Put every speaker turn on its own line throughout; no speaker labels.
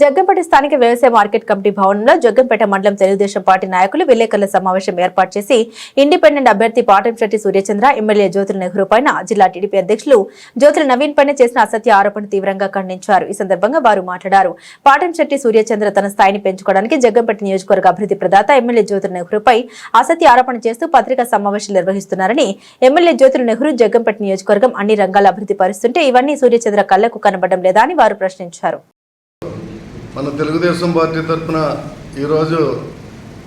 జగ్గంపేట స్థానిక వ్యవసాయ market committee భవనంలో జగ్గంపేట మండలం తెలుగుదేశం పార్టీ నాయకులు విలేకరుల సమావేశం ఏర్పాటు చేసి ఇండిపెండెంట్ అభ్యర్థి పాటంశెట్టి సూర్యచంద్ర ఎమ్మెల్యే జ్యోతుల నెహ్రూ పైన జిల్లా టీడీపీ అధ్యక్షులు జ్యోతుల నవీన్ పైన చేసిన అసత్య ఆరోపణ తీవ్రంగా ఖండించారు. ఈ సందర్భంగా వారు మాట్లాడారు. పాటంశెట్టి సూర్యచంద్ర తన స్థాయిని పెంచుకోవడానికి జగ్గంపేట నియోజకవర్గ అభివృద్ధి ప్రదాత ఎమ్మెల్యే జ్యోతుల నెహ్రూపై అసత్య ఆరోపణ చేస్తూ పత్రికా సమావేశాలు నిర్వహిస్తున్నారని ఎమ్మెల్యే జ్యోతుల నెహ్రూ జగ్గంపేట నియోజకవర్గం అన్ని రంగాల అభివృద్ధి పరుస్తుంటే ఇవన్నీ సూర్యచంద్ర కళ్ళకు కనబడడం లేదా అని వారు ప్రశ్నించారు.
మన తెలుగుదేశం పార్టీ తరఫున ఈరోజు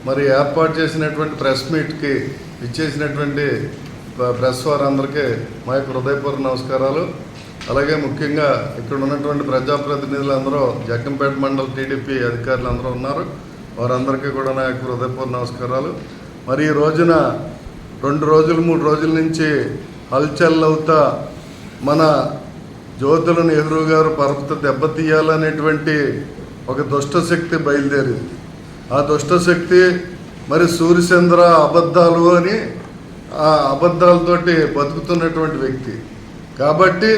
మరి ఏర్పాటు చేసినటువంటి ప్రెస్ మీట్కి ఇచ్చేసినటువంటి ప్రెస్ వారందరికీ మా యొక్క హృదయపూర్వ నమస్కారాలు. అలాగే ముఖ్యంగా ఇక్కడ ఉన్నటువంటి ప్రజాప్రతినిధులందరూ జగ్గంపేట మండల టీడీపీ అధికారులు అందరూ ఉన్నారు. వారందరికీ కూడా నా యొక్క హృదయపూర్వ నమస్కారాలు. మరి ఈ రోజున రెండు రోజులు మూడు రోజుల నుంచి హల్చల్ అవుతా మన జ్యోతుల నెహ్రూ గారు పరపత దెబ్బతీయాలనేటువంటి ఒక దుష్టశక్తి బయలుదేరింది. ఆ దుష్టశక్తి మరి సూర్యచంద్ర అబద్ధాలు అని ఆ అబద్ధాలతోటి బతుకుతున్నటువంటి వ్యక్తి. కాబట్టి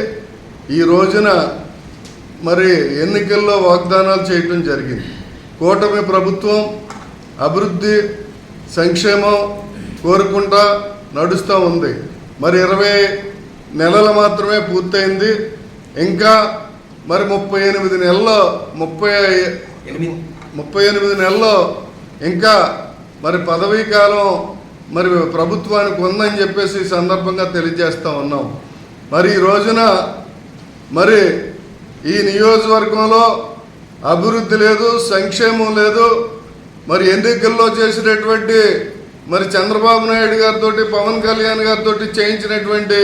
ఈ రోజున మరి ఎన్నికల్లో వాగ్దానాలు చేయటం జరిగింది. కూటమి ప్రభుత్వం అభివృద్ధి సంక్షేమం కోరుకుంటా నడుస్తూ ఉంది. మరి ఇరవై నెలలు మాత్రమే పూర్తయింది. ఇంకా మరి ముప్పై ఎనిమిది నెలల్లో ముప్పై ముప్పై ఎనిమిది నెలల్లో ఇంకా మరి పదవీ కాలం మరి ప్రభుత్వానికి ఉందని చెప్పేసి ఈ సందర్భంగా తెలియజేస్తూ ఉన్నాం. మరి ఈ రోజున మరి ఈ నియోజకవర్గంలో అభివృద్ధి లేదు సంక్షేమం లేదు. మరి ఎన్నికల్లో చేసినటువంటి మరి చంద్రబాబు నాయుడు గారితో పవన్ కళ్యాణ్ గారితో చేయించినటువంటి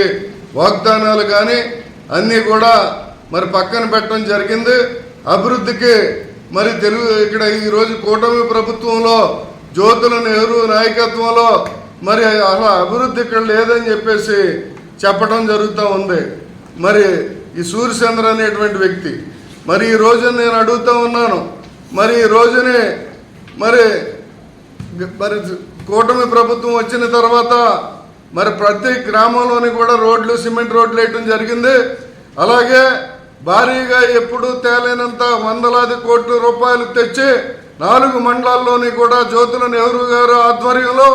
వాగ్దానాలు కానీ అన్నీ కూడా మరి పక్కన పెట్టడం జరిగింది. అభివృద్ధికి మరి తెలుగు ఇక్కడ ఈరోజు కూటమి ప్రభుత్వంలో జ్యోతుల నెహ్రూ నాయకత్వంలో మరి అలా అభివృద్ధి ఇక్కడ లేదని చెప్పేసి చెప్పడం జరుగుతూ ఉంది. మరి ఈ సూర్యచంద్ర అనేటువంటి వ్యక్తి మరి ఈ రోజు నేను అడుగుతూ ఉన్నాను మరి ఈ రోజుని మరి మరి కూటమి ప్రభుత్వం వచ్చిన తర్వాత మరి ప్రతి గ్రామంలోని కూడా రోడ్లు సిమెంట్ రోడ్లు వేయటం జరిగింది. అలాగే భారీగా ఎప్పుడు తేలేనంత వందలాది కోట్ల రూపాయలు తెచ్చి నాలుగు మండలాల్లోని కూడా జ్యోతుల నెహ్రూ గారు ఆధ్వర్యంలో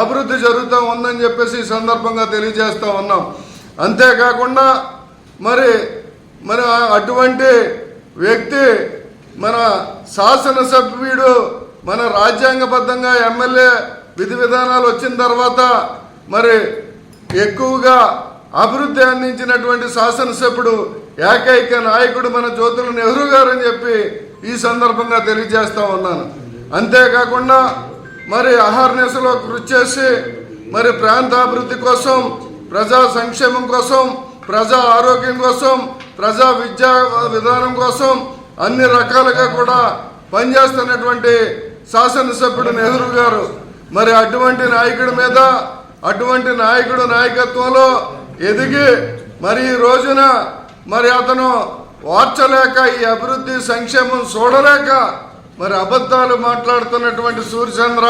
అభివృద్ధి జరుగుతూ ఉందని చెప్పేసి ఈ సందర్భంగా తెలియజేస్తూ ఉన్నాం. అంతేకాకుండా మరి మరి అటువంటి వ్యక్తి మన శాసనసభ్యుడు మన రాజ్యాంగబద్ధంగా ఎమ్మెల్యే విధి విధానాలు వచ్చిన తర్వాత మరి ఎక్కువగా అభివృద్ధి అందించినటువంటి శాసనసభ్యుడు ఏకైక నాయకుడు మన జ్యోతుల నెహ్రూ గారు అని చెప్పి ఈ సందర్భంగా తెలియజేస్తా ఉన్నాను. అంతేకాకుండా మరి అహర్నెస్లో కృషి చేసి మరి ప్రాంతాభివృద్ధి కోసం ప్రజా సంక్షేమం కోసం ప్రజా ఆరోగ్యం కోసం ప్రజా విద్యా విధానం కోసం అన్ని రకాలుగా కూడా పనిచేస్తున్నటువంటి శాసనసభ్యుడు నెహ్రూ గారు మరి అటువంటి నాయకుడి మీద అటువంటి నాయకుడు నాయకత్వంలో ఎదిగి మరి ఈ రోజున మరి అతను వార్చలేక ఈ అభివృద్ధి సంక్షేమం చూడలేక మరి అబద్ధాలు మాట్లాడుతున్నటువంటి సూర్యచంద్ర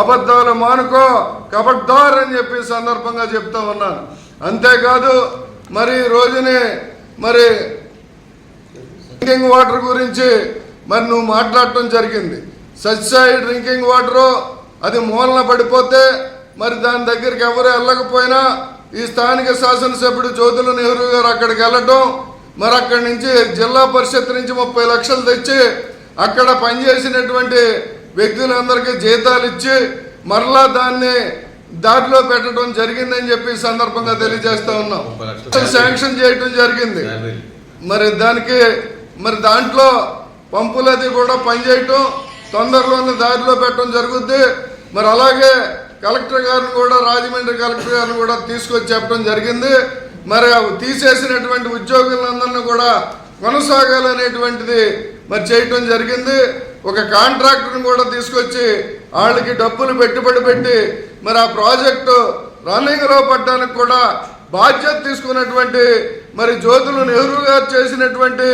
అబద్ధాలు మానుకో కబడ్దార్ అని చెప్పి సందర్భంగా చెప్తా ఉన్నాను. అంతేకాదు మరి రోజుని మరి డ్రింకింగ్ వాటర్ గురించి మరి నువ్వు మాట్లాడటం జరిగింది. సత్సాయి డ్రింకింగ్ వాటరు అది మూలన పడిపోతే మరి దాని దగ్గరికి ఎవరు వెళ్ళకపోయినా ఈ స్థానిక శాసనసభ్యుడు జ్యోతుల నెహ్రూ గారు అక్కడికి వెళ్ళటం మరి అక్కడి నుంచి జిల్లా పరిషత్ నుంచి ముప్పై లక్షలు తెచ్చి అక్కడ పనిచేసినటువంటి వ్యక్తులందరికీ జీతాలు ఇచ్చి మరలా దాన్ని దారిలో పెట్టడం జరిగిందని చెప్పి సందర్భంగా తెలియజేస్తా ఉన్నాం. శాంక్షన్ చేయటం జరిగింది. మరి దానికి మరి దాంట్లో పంపులది కూడా పనిచేయటం తొందరలోనే దారిలో పెట్టడం జరుగుద్ది. మరి అలాగే కలెక్టర్ గారిని కూడా రాజమండ్రి కలెక్టర్ గారిని కూడా తీసుకొచ్చి చెప్పడం జరిగింది. మరి తీసేసినటువంటి ఉద్యోగులందరినీ కూడా కొనసాగాలనేటువంటిది మరి చేయటం జరిగింది. ఒక కాంట్రాక్టర్ని కూడా తీసుకొచ్చి వాళ్ళకి డబ్బులు పెట్టుబడి పెట్టి మరి ఆ ప్రాజెక్టు రన్నింగ్లో పడ్డానికి కూడా బాధ్యత తీసుకున్నటువంటి మరి జ్యోతులు నెహ్రూ గారు చేసినటువంటి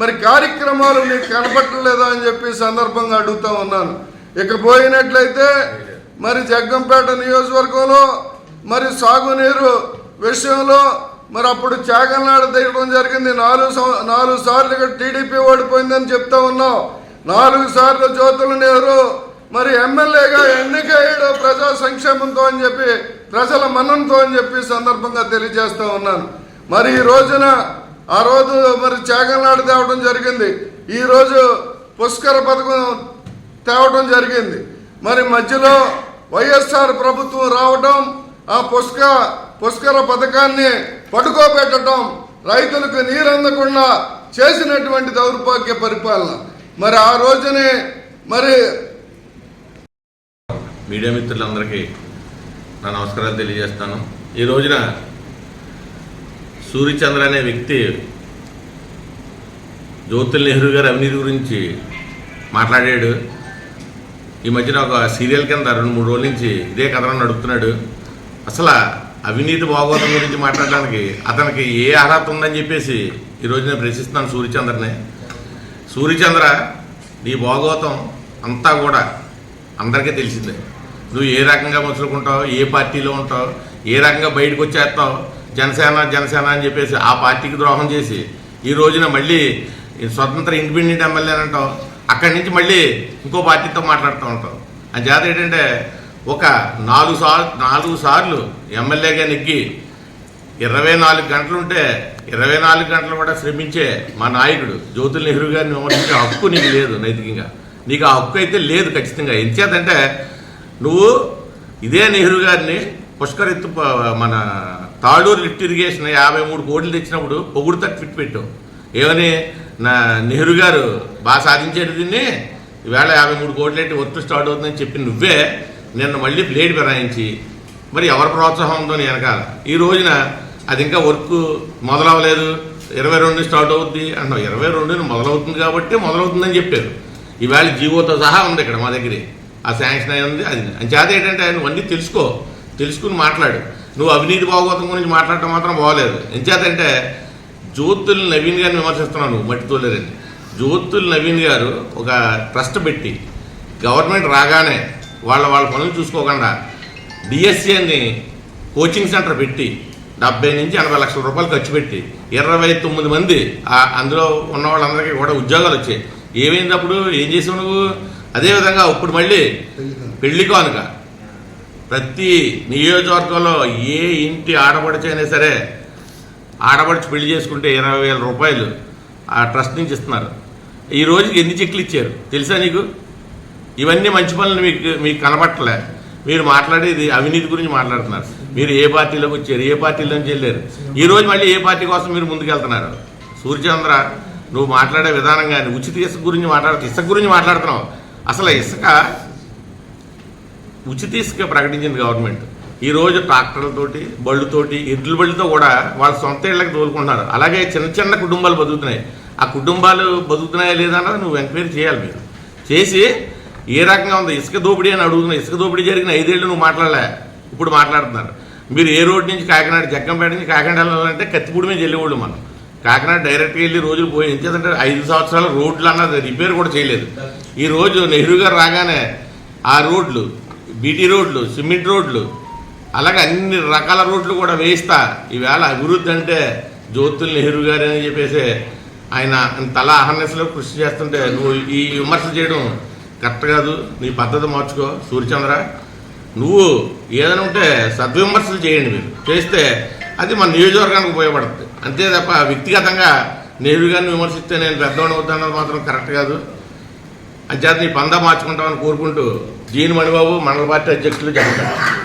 మరి కార్యక్రమాలు నీకు కనపట్టలేదా అని చెప్పి సందర్భంగా అడుగుతా ఉన్నాను. ఇక పోయినట్లయితే మరి జగ్గంపేట నియోజకవర్గంలో మరి సాగునీరు విషయంలో మరి అప్పుడు త్యాగంలాడ తీయడం జరిగింది. నాలుగు నాలుగు సార్లు టీడీపీ ఓడిపోయిందని చెప్తా ఉన్నాం. నాలుగు సార్లు జ్యోతుల నెహ్రూ మరి ఎమ్మెల్యేగా ఎన్నికయ్యాడు ప్రజా సంక్షేమంతో అని చెప్పి ప్రజల మన్నంతో అని చెప్పి సందర్భంగా తెలియజేస్తా ఉన్నాను. మరి ఈ రోజున ఆ రోజు మరి త్యాగంలాడ తేవడం జరిగింది. ఈరోజు పుష్కర పథకం తేవడం జరిగింది. మరి మధ్యలో వైఎస్ఆర్ ప్రభుత్వం రావడం ఆ పుష్క పుష్కర పథకాన్ని పడుకోబెట్టడం రైతులకు నీరు అందకుండా చేసినటువంటి దౌర్భాగ్య పరిపాలన. మరి ఆ రోజునే మరి
మీడియా మిత్రులందరికీ నా నమస్కారాలు తెలియజేస్తాను. ఈ రోజున సూర్యచంద్ర అనే వ్యక్తి జ్యోతుల్ నెహ్రూ గారి అవినీతి గురించి మాట్లాడాడు. ఈ మధ్యన ఒక సీరియల్ కింద రెండు మూడు రోజుల నుంచి ఇదే కథనం నడుపుతున్నాడు. అసలు అవినీతి భాగవతం గురించి మాట్లాడడానికి అతనికి ఏ అర్హత ఉందని చెప్పేసి ఈరోజు నేను ప్రశ్నిస్తున్నాను సూర్యచంద్రని. సూర్యచంద్ర నీ భాగవతం అంతా కూడా అందరికీ తెలిసిందే. నువ్వు ఏ రకంగా మసులుకుంటావు ఏ పార్టీలో ఉంటావు ఏ రకంగా బయటకు వచ్చేస్తావు జనసేన జనసేన అని చెప్పేసి ఆ పార్టీకి ద్రోహం చేసి ఈ రోజున మళ్ళీ ఈ స్వతంత్ర ఇండిపెండెంట్ ఎమ్మెల్యే అని అంటావు అక్కడి నుంచి మళ్ళీ ఇంకో పార్టీతో మాట్లాడుతూ ఉంటాం. అని చేత ఏంటంటే ఒక నాలుగు సార్లు నాలుగు సార్లు ఎమ్మెల్యేగా నెగ్గి ఇరవై నాలుగు గంటలు ఉంటే ఇరవై నాలుగు గంటలు కూడా శ్రమించే మా నాయకుడు జ్యోతుల్ నెహ్రూ గారిని విమర్శించే హక్కు నీకు లేదు నైతికంగా. నీకు ఆ హక్కు అయితే లేదు ఖచ్చితంగా. ఎంచేతంటే నువ్వు ఇదే నెహ్రూ గారిని పుష్కర్ ఎత్తు మన తాడూరు లిఫ్ట్ ఇరిగేషన్ యాభై మూడు కోట్లు తెచ్చినప్పుడు పొగుడుతా ట్విట్ పెట్టావు. ఏమని నా నెహ్రూ గారు బాగా సాధించేది దీన్ని. ఈవేళ యాభై మూడు కోట్లు ఏంటి వర్క్ స్టార్ట్ అవుతుందని చెప్పి నువ్వే నిన్న మళ్ళీ బ్లేడ్ ఫిరాయించి మరి ఎవరి ప్రోత్సాహం ఉందో వెనకాల. ఈ రోజున అది ఇంకా వర్క్ మొదలవ్వలేదు ఇరవై రెండు స్టార్ట్ అవుద్ది అంటావు ఇరవై రెండు మొదలవుతుంది కాబట్టి మొదలవుతుందని చెప్పారు. ఈవేళ జీవోతో సహా ఉంది ఇక్కడ మా దగ్గర. ఆ శాంక్షన్ అయి ఉంది. అది అంచేత ఏంటంటే నువ్వు అన్నీ తెలుసుకో. తెలుసుకుని మాట్లాడు. నువ్వు అవినీతి బాగోతం గురించి మాట్లాడటం మాత్రం బాగోలేదు. ఎంచేతంటే జ్యోతుల్ నవీన్ గారిని విమర్శిస్తున్నావు నువ్వు మట్టి తోలేరని జ్యోతుల్ నవీన్ గారు ఒక ట్రస్ట్ పెట్టి గవర్నమెంట్ రాగానే వాళ్ళ వాళ్ళ పనులు చూసుకోకుండా డిఎస్సి అని కోచింగ్ సెంటర్ పెట్టి డెబ్బై నుంచి ఎనభై లక్షల రూపాయలు ఖర్చు పెట్టి ఇరవై తొమ్మిది మంది అందులో ఉన్న వాళ్ళందరికీ కూడా ఉద్యోగాలు వచ్చాయి. ఏమైంది అప్పుడు? ఏం చేసావు నువ్వు? అదేవిధంగా ఇప్పుడు మళ్ళీ పెళ్ళి కానుక. ప్రతి నియోజకవర్గంలో ఏ ఇంటి ఆడపడిచైనా సరే ఆడపడిచి పెళ్ళి చేసుకుంటే ఇరవై వేల రూపాయలు ఆ ట్రస్ట్ నుంచి ఇస్తున్నారు. ఈ రోజుకి ఎన్ని చెక్లు ఇచ్చారు? తెలుసా నీకు? ఇవన్నీ మంచి పనులు మీకు మీకు కనబట్టలే మీరు మాట్లాడేది అవినీతి గురించి మాట్లాడుతున్నారు. మీరు ఏ పార్టీలోకి వచ్చారు? ఏ పార్టీలోంచి వెళ్ళారు ఈరోజు మళ్ళీ ఏ పార్టీ కోసం మీరు ముందుకెళ్తున్నారు? సూర్యచంద్ర నువ్వు మాట్లాడే విధానం కానీ ఉచిత ఇసుక గురించి మాట్లాడుతు ఇసుక గురించి మాట్లాడుతున్నావు. అసలు ఇసుక ఉచిత ఇసుక ప్రకటించింది గవర్నమెంట్. ఈరోజు ట్రాక్టర్లతోటి బళ్ళుతోటి ఎడ్ల బళ్ళుతో కూడా వాళ్ళ సొంత ఇళ్ళకి తోలుకుంటున్నారు. అలాగే చిన్న చిన్న కుటుంబాలు బతుకుతున్నాయి. ఆ కుటుంబాలు బతుకుతున్నాయా లేదా అన్నది నువ్వు ఎంక్వైరీ చేయాలి మీరు. చేసి ఏ రకంగా ఉంది? ఇసుక దోపిడీ అని అడుగుతున్నా ఇసుక దోపిడీ జరిగిన ఐదేళ్ళు నువ్వు మాట్లాడలే. ఇప్పుడు మాట్లాడుతున్నారు. మీరు ఏ రోడ్ నుంచి కాకినాడ జగ్గంపేట నుంచి కాకినాడ వెళ్ళాలంటే కత్తిపూడి మీద వెళ్ళేవాళ్ళు మనం. కాకినాడ డైరెక్ట్గా వెళ్ళి రోజులు పోయి ఎంచేదంటే ఐదు సంవత్సరాల రోడ్లు అన్నది రిపేర్ కూడా చేయలేదు. ఈ రోజు నెహ్రూ గారు రాగానే ఆ రోడ్లు బీటీ రోడ్లు సిమెంట్ రోడ్లు అలాగే అన్ని రకాల రోడ్లు కూడా వేయిస్తా. ఈవేళ అభివృద్ధి అంటే జ్యోతుల్ నెహ్రూ గారు అని చెప్పేసి ఆయన తల అహర్నెస్లో కృషి చేస్తుంటే నువ్వు ఈ విమర్శలు చేయడం కరెక్ట్ కాదు. నీ పద్ధతి మార్చుకో సూర్యచంద్ర. నువ్వు ఏదైనా ఉంటే సద్విమర్శలు చేయండి మీరు. చేస్తే అది మన నియోజకవర్గానికి ఉపయోగపడుతుంది. అంతే తప్ప వ్యక్తిగతంగా నెహ్రూ గారిని విమర్శిస్తే నేను పెద్దవాడిని అవుతానన్నది మాత్రం కరెక్ట్ కాదు. అంచేత నీ పందా మార్చుకుంటామని కోరుకుంటూ జీని మణిబాబు మండల పార్టీ అధ్యక్షులు జగన్